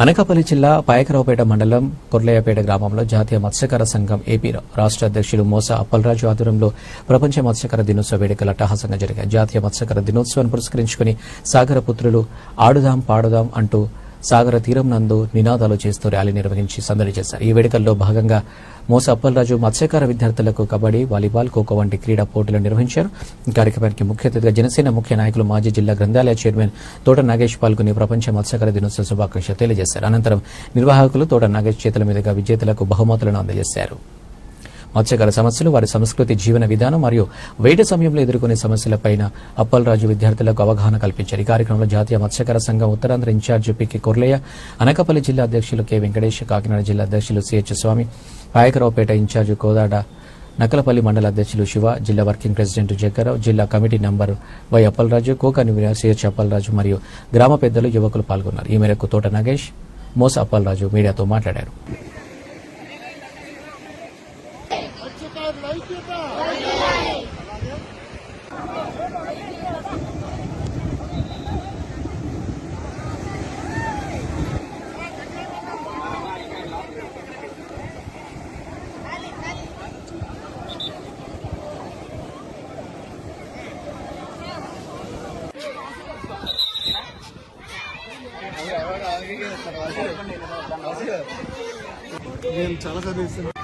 అనకాపల్లి జిల్లా పాయకరావుపేట మండలం కొర్లయ్యపేట గ్రామంలో జాతీయ మత్స్యకార సంఘం ఏపీ రాష్ట్ర అధ్యక్షులు మోస అప్పలరాజు ఆధ్వర్యంలో ప్రపంచ మత్స్యకార దినోత్సవ వేడుకలు అట్టహాసంగా జరిగాయి. జాతీయ మత్స్యకార దినోత్సవాన్ని పురస్కరించుకుని సాగర పుత్రులు ఆడుదాం పాడుదాం అంటూ సాగర తీరం నందు నినాదాలు చేస్తూ ర్యాలీ నిర్వహించి సందడి చేశారు. ఈ వేడుకల్లో భాగంగా మోస అప్పలరాజు మత్స్యకార విద్యార్థులకు కబడ్డీ వాలీబాల్ ఖోఖో వంటి క్రీడా పోటీలు నిర్వహించారు. ఈ కార్యక్రమానికి ముఖ్య అతిథిగా జనసేన ముఖ్య నాయకులు మాజీ జిల్లా గ్రంథాలయ చైర్మన్ తోట నాగేష్ పాల్గొని ప్రపంచ మత్స్యకార దినోత్సవ శుభాకాంక్షలు తెలియజేశారు. అనంతరం నిర్వాహకులు తోట నాగేష్ చేతుల మీదుగా విజేతలకు బహుమతులను అందజేశారు. మత్స్యకార సమస్యలు వారి సంస్కృతి జీవన విధానం మరియు వేట సమయంలో ఎదుర్కొనే సమస్యలపైన అప్పలరాజు విద్యార్థులకు అవగాహన కల్పించారు. ఈ కార్యక్రమంలో జాతీయ మత్స్యకార సంఘం ఉత్తరాంధ్ర ఇన్ఛార్జి పికి కొర్లయ్య అనకాపల్లి జిల్లా అధ్యక్షులు కె వెంకటేష్ కాకినాడ జిల్లా అధ్యక్షులు సిహెచ్ స్వామి రాయకరావుపేట ఇన్ఛార్జి కోదాడ నకలపల్లి మండల అధ్యక్షులు శివ జిల్లా వర్కింగ్ ప్రెసిడెంట్ జగ్గారావు జిల్లా committee number Y Appalaraju co convener CH Appalaraju మరియు గ్రామ పెద్దలు యువకులు పాల్గొన్నారు. ఈ మేరకు తోట నాగేష్ మోస అప్పలరాజు మీడియాతో మాట్లాడారు. నేను చాలా చదివిస్తున్నాను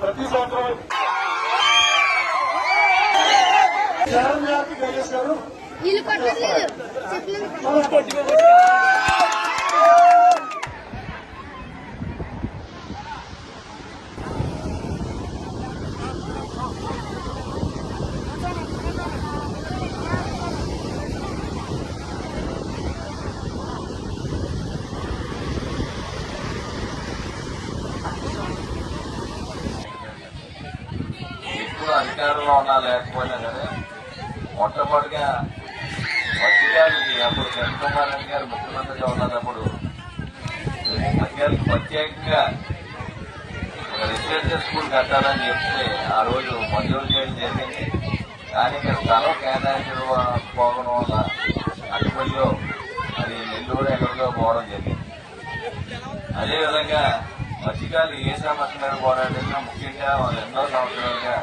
ప్రతి సంవత్సరం శరణ్ గారికి గణేష్ గారు వీళ్ళు చెట్లు అధికారంలో ఉన్నా లేకపోయినా సరే మొట్టమొదటిగా మత్స్యకారులకి అప్పుడు చంద్రకుమార్ రెడ్డి గారు ముఖ్యమంత్రిగా ఉన్నప్పుడు మత్స్యకారులకు ప్రత్యేకంగా రెసిడెన్షియల్ స్కూల్ కట్టాలని చెప్తే ఆ రోజు మంజూరు చేయడం జరిగింది. కానీ ఇక్కడ స్థలం కేటాయించకపోవడం వల్ల అటుపల్లిలో అది నెల్లూరు ఎక్కడికో పోవడం జరిగింది. అదేవిధంగా మత్స్యకారులు ఏ సమస్య మీద పోరాడినా ముఖ్యంగా వాళ్ళు ఎన్నో సంవత్సరాలుగా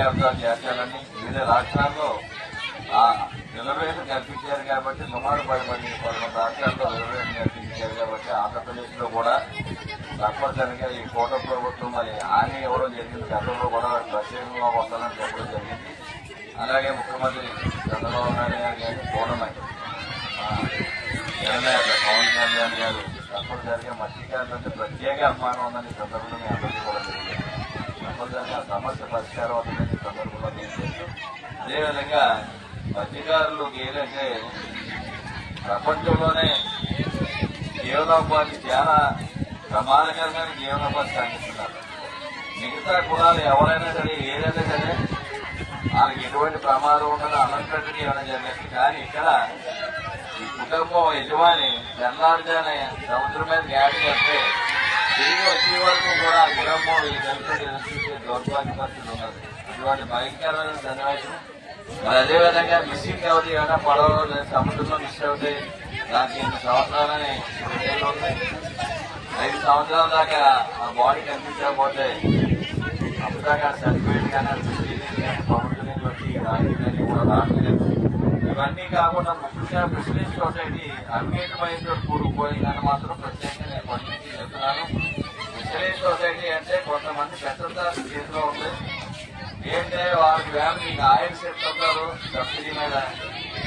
మత్స్య జాబితాలు చేర్చాలని వివిధ రాష్ట్రాల్లో రిజర్వేషన్ కల్పించారు కాబట్టి సుమారు పది మంది పదకొండు రాష్ట్రాల్లో రిజర్వేషన్ కల్పించారు కాబట్టి ఆంధ్రప్రదేశ్లో కూడా తప్పనిసరిగా ఈ కోట ప్రభుత్వం మరి హామీ ఇవ్వడం జరిగింది. గతంలో కూడా ప్రత్యేకంగా వస్తానని చెప్పడం జరిగింది. అలాగే ముఖ్యమంత్రి చంద్రబాబు నాయుడు గారు కానీ పూర్ణమై జగన్ పవన్ కళ్యాణ్ గారు తప్పనిసరిగా మత్స్యకారులు అంటే ప్రత్యేక అభిమానం ఉందని సందర్భంగా అందరికీ కూడా తెలియజేస్తారు తప్పనిసరిగా సమస్య పరిష్కారం అవుతుందని సందర్భంలో తెలియజేస్తూ అదేవిధంగా మత్స్యకారులు ఏంటంటే ప్రపంచంలోనే జీవనోపాధి చాలా ప్రమాదకరమైన జీవనోపాధి సాగిస్తున్నారు మిగతా కులాలు ఎవరైనా సరే ఏదైనా సరే వాళ్ళకి ఎటువంటి ప్రమాదం ఉండదు అనంతటి ఏమైనా జరిగింది. కానీ ఇక్కడ ఈ కుటుంబం యజమాని తెల్లారుజానే సముద్రం మీద గాడి చేస్తే తిరిగి వచ్చే వరకు కూడా జగన్మోహన్ కుటుంబం వీళ్ళు కలిపి ఉన్నది ఇటువంటి భయంకరమైన సన్నివేశం మరి అదేవిధంగా మిస్సింగ్ అవుతాయి కదా పడవలో లేదా సముద్రంలో మిస్ అవుతాయి దానికి ఎన్ని సంవత్సరాలని ఉంది ఐదు సంవత్సరాల దాకా ఆ బాడీ కనిపించకపోతే అప్పుడు దాకా సర్టిఫికేట్ కానీ రిలీజ్ కానీ ప్రభుత్వం నుంచి వచ్చి రాజకీయాన్ని కూడా రావట్లేదు ఇవన్నీ కాకుండా ముఖ్యంగా బిజినెస్ సొసైటీ అంగీకమైనతో కూడుకుపోయిందని మాత్రం ప్రత్యేకంగా నేను పండించి చెప్తున్నాను. బిజినెస్ సొసైటీ అంటే కొంతమంది పెద్దదారు చేతిలో ఉంది ఏంటంటే వాళ్ళకి ఫ్యామిలీ ఆయిల్ చెప్తున్నారు సబ్సిడీ మీద.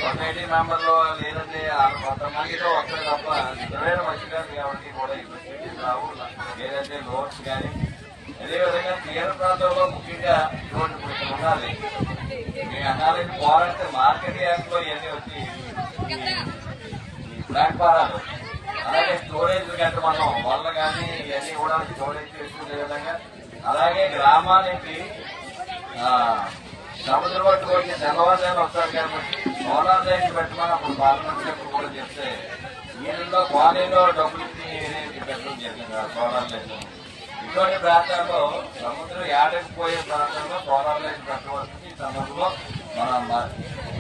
సొసైటీ మెంబర్లు లేదంటే ఆ కొంతమందితో ఒక్కరే తప్ప నిజమైన మంచిగా ఎవరికి కూడా ఈ రావు లేదంటే లోన్స్ కానీ. అదేవిధంగా తీర ప్రాంతంలో ముఖ్యంగా ఇటువంటి ఉండాలి. మీ అనాలని మార్కెట్ యాప్ ఇవన్నీ వచ్చి ఈ- ప్లాట్ఫారాలు అలాగే స్టోరేజ్ కంటే మనం వల్ల కానీ ఇవన్నీ కూడా స్టోరేజ్ చేసుకునే విధంగా. అలాగే గ్రామానికి సముద్రం పట్టుకు వచ్చి తెల్లవారుజామున వస్తారు కాబట్టి సోలార్ లైట్ పెట్టమని అప్పుడు పార్లమెంట్ కూడా చెప్తే దీనిలో కాలనీలో డబ్బులు పెట్టడం జరిగింది ఆ సోలార్ లైట్ ఇటువంటి ప్రాంతాల్లో సముద్రం ఏడకపోయే ప్రాంతంలో సోలార్ లైట్ పెట్టవచ్చు ఈ మన మ-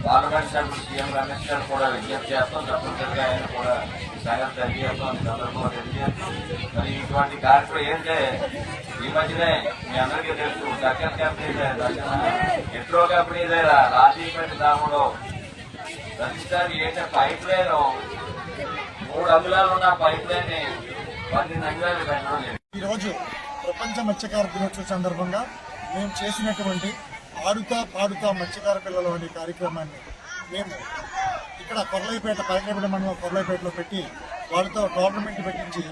పార్లమెంట్ సభ్యులు సీఎం రమేష్ గారు కూడా విజ్ఞప్తి చేస్తాం. తప్పనిసరిగా ఆయన కూడా ఈ సంగతి తెలియజేస్తాం సందర్భంలో తెలియజేస్తాం మరి ఇటువంటి కార్యక్రమం ఏంటంటే ఈ మధ్యనే మీ అందరికీ తెలుసు దక్కన్ కంపెనీ దక్కన ఎట్రో కంపెనీ దగ్గర రాజీపేట గ్రామంలో ప్రతిసారి ఏంటంటే పైప్ లైన్ మూడు అంగుళాలు ఉన్న పైప్ లైన్ పన్నెండు అంగుళాలు పెట్టడం లేదు. ఈ రోజు ప్రపంచ మత్స్యకార దినోత్సవ సందర్భంగా మేము చేసినటువంటి ఆడుతా పాడుతా మత్స్యకార పిల్లలు అనే కార్యక్రమాన్ని మేము ఇక్కడ కొర్లైపేట పైకపేట మండలం కొర్లైపేటలో పెట్టి వాళ్ళతో టోర్నమెంట్ పెట్టించి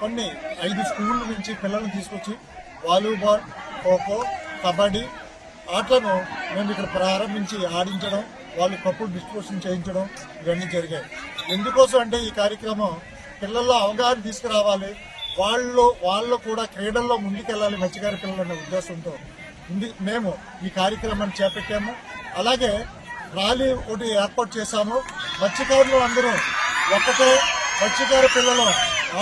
కొన్ని ఐదు స్కూళ్ళ నుంచి పిల్లల్ని తీసుకొచ్చి వాలీబాల్ ఖోఖో కబడ్డీ ఆటలను మేము ఇక్కడ ప్రారంభించి ఆడించడం వాళ్ళు కప్పులు డిస్ట్రిబ్యూషన్ చేయించడం ఇవన్నీ జరిగాయి. ఎందుకోసం అంటే ఈ కార్యక్రమం పిల్లల్లో అవగాహన తీసుకురావాలి. వాళ్ళు వాళ్ళు కూడా క్రీడల్లో ముందుకెళ్ళాలి మత్స్యకార పిల్లలు అనే ఉద్దేశంతో మేము ఈ కార్యక్రమాన్ని చేపట్టాము. అలాగే ర్యాలీ ఒకటి ఏర్పాటు చేశాము. మత్స్యకారులు అందరూ ఒక్కటే మత్స్యకార పిల్లలు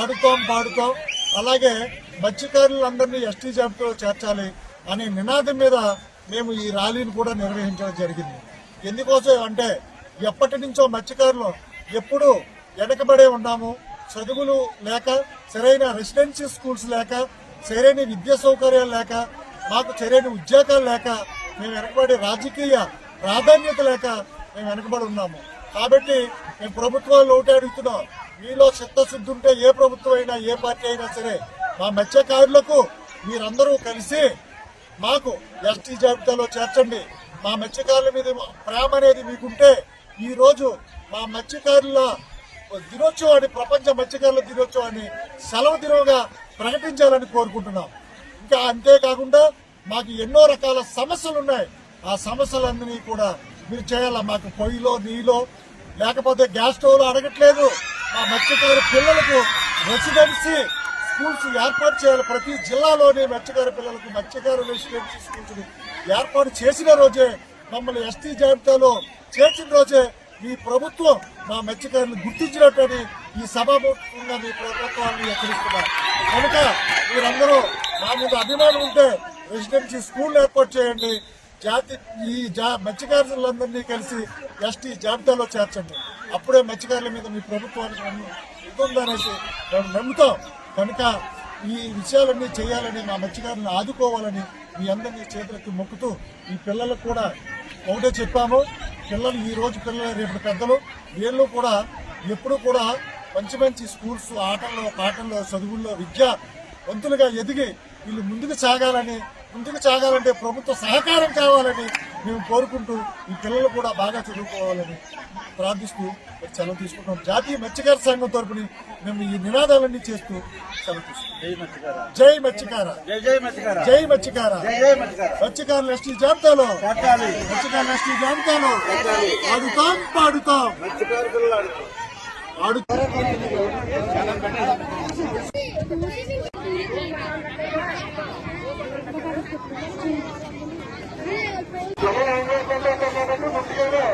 ఆడుతాం పాడుతాం. అలాగే మత్స్యకారులందరినీ ఎస్టీ జాబితాలో చేర్చాలి అనే నినాదం మీద మేము ఈ ర్యాలీని కూడా నిర్వహించడం జరిగింది. ఎందుకోసం అంటే ఎప్పటి నుంచో మత్స్యకారులు ఎప్పుడు వెనకబడే ఉన్నాము. చదువులు లేక సరైన రెసిడెన్షియల్ స్కూల్స్ లేక సరైన విద్యా సౌకర్యాలు లేక మాకు సరైన ఉద్యోగాలు లేక మేము వెనకబడి రాజకీయ ప్రాధాన్యత లేక మేము వెనకబడి ఉన్నాము. కాబట్టి మేము ప్రభుత్వాలు ఒకటి అడుగుతున్నాం. మీలో చిత్తశుద్ధి ఉంటే ఏ ప్రభుత్వం అయినా ఏ పార్టీ అయినా సరే మా మత్స్యకారులకు మీరందరూ కలిసి మాకు ఎస్టీ జాబితాలో చేర్చండి. మా మత్స్యకారుల మీద ప్రేమ అనేది మీకుంటే ఈరోజు మా మత్స్యకారుల దినోత్సవాన్ని ప్రపంచ మత్స్యకారుల దినోత్సవాన్ని సెలవు దినంగా ప్రకటించాలని కోరుకుంటున్నాం. అంతేకాకుండా మాకు ఎన్నో రకాల సమస్యలు ఉన్నాయి ఆ సమస్యలన్నీ కూడా మీరు చేయాలా? మాకు పొయ్యిలో నీలో లేకపోతే గ్యాస్ స్టవ్లో అడగట్లేదు. మా మత్స్యకారు పిల్లలకు రెసిడెన్సీ స్కూల్స్ ఏర్పాటు చేయాలి. ప్రతి జిల్లాలోని మత్స్యకారి పిల్లలకు మత్స్యకార రెసిడెన్సీ స్కూల్స్ ఏర్పాటు చేసిన రోజే మమ్మల్ని ఎస్టీ జాబితాలో చేర్చిన రోజే మీ ప్రభుత్వం మా మత్స్యకారులను గుర్తించినట్టని ఈ సభ మీ ప్రభుత్వాన్ని హెచ్చరిస్తున్నారు. కనుక మీరందరూ మా మీద అభిమానం ఉంటే రెసిడెన్సీ స్కూల్ ఏర్పాటు చేయండి. జాతి ఈ జా మత్స్యకారులందరినీ కలిసి ఎస్టీ జాబితాలో చేర్చండి. అప్పుడే మత్స్యకారుల మీద మీ ప్రభుత్వానికి ఉంటుందనేసి మేము నమ్ముతాం. కనుక ఈ విషయాలన్నీ చేయాలని మా మత్స్యకారులను ఆదుకోవాలని మీ అందరినీ చేతులకి మొక్కుతూ ఈ పిల్లలకు కూడా ఒకటే చెప్పాము. పిల్లలు ఈ రోజు పిల్లలు రేపు పెద్దలు. వీళ్ళు కూడా ఎప్పుడు కూడా మంచి మంచి స్కూల్స్ ఆటల్లో పాటల్లో చదువుల్లో విద్య వంతులుగా ఎదిగి వీళ్ళు ముందుకు సాగాలని ముందుకు సాగాలంటే ప్రభుత్వ సహకారం కావాలని మేము కోరుకుంటూ ఈ పిల్లలు కూడా బాగా చదువుకోవాలని ప్రార్థిస్తూ సెలవు తీసుకుంటాం జాతీయ మత్స్యకార సంఘం తరపుని మేము ఈ నినాదాలన్నీ చేస్తూ సెలవు తీసుకుంటాం జై మత్స్యకార. జై జై మత్స్యకార. జై మత్స్యకార. జై జై మత్స్యకార. జాబితాలో. చేర్చాలి మత్స్యకారుల ఎస్టీ జాబితాలో. ఆడుతాం పాడుతాం. మత్స్యకార పిల్లలు ముందుగానే